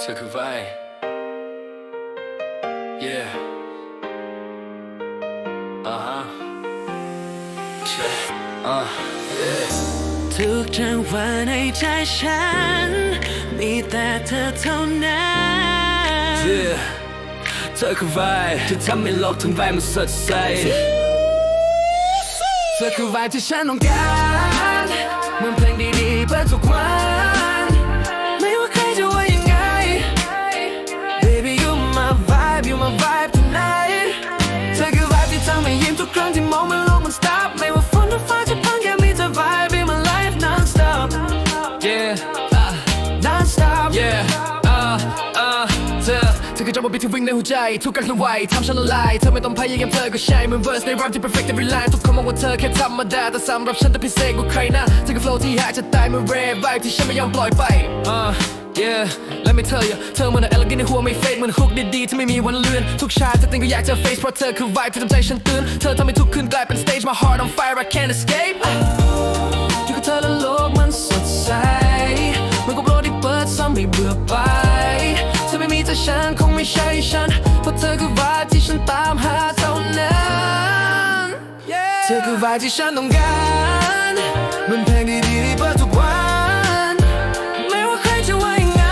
เธอคือไฟ yeah อ่าฮะ yeah อ่าทุกจังหวะในใจฉัน มีแต่เธอเท่านั้น yeah เธอคือไฟที่ทำให้โลกทั้งใบมันสดใส เธอคือไฟที่ฉันต้องการ ธอเธอคือจังวะบีที่วิ่งในหัวใจ ทุกการเคลื่อนไหวทำฉันละลาย เธอไม่ต้องพยายามเธอก็ใช่เหมือน verse ในร ap ที่ perfect every line ทุกคนมองว่าเธอแค่ธรรมดาแต่สำหรับฉันแต่พิเศษกว่าใครนะเธอคือ flow ที่หากจะตายเหมือน rare vibe ที่ฉันไม่ยอมปล่อยไป uh, yeah let me tell you เธอเหมือน elegant ในหัวไม่ fake เหมือน hook ดีๆที่ไม่มีวันเลือน ทุกชายจะติงก็อยากเจอ face เพราะเธอคือ vibe ที่ทำใจฉันตื่นเธอทำให้ทุกคืนกลายเป็น stage my heart on fire I can't escape แต่ฉันคงไม่ใช่ฉัน เพราะเธอคือวายที่ฉันตามหาเท่านั้น เธอคือวายที่ฉันต้องการเหมันเพลงดีๆที่เปิดทุกวัน ไม่ว่าใครจะว่ายังไง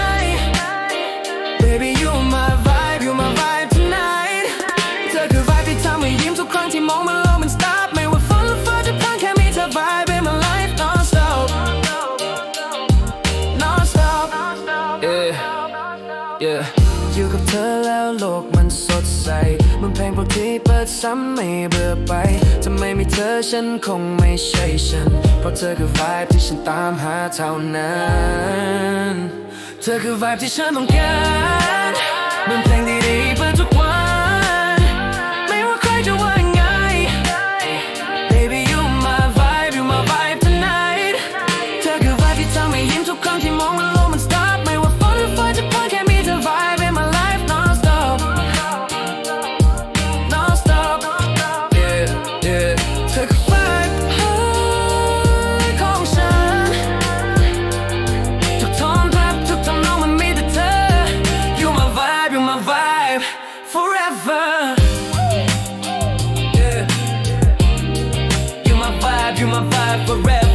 Baby you my vibe you my vibe tonight เธอคือ vibe ที่ทำให้ยิ้มทุกครั้งที่มองมันโลกมัน stop ไม่ว่าฝนหรือฟ้าจะพังแค่มีเธอ vibe in my life non stop non stop yeah yeah โลกมันสดใสมันเพลงพวกที่เปิดซ้ำไม่เบื่อไปถ้าไม่มีเธอฉันคงไม่ใช่ฉัน เพราะเธอคือ vibe ที่ฉันตามหาเท่านั้น เธอคือ vibe ที่ฉันต้องการมันเพลงดีๆเปิดทุกวัน you my vibe forever.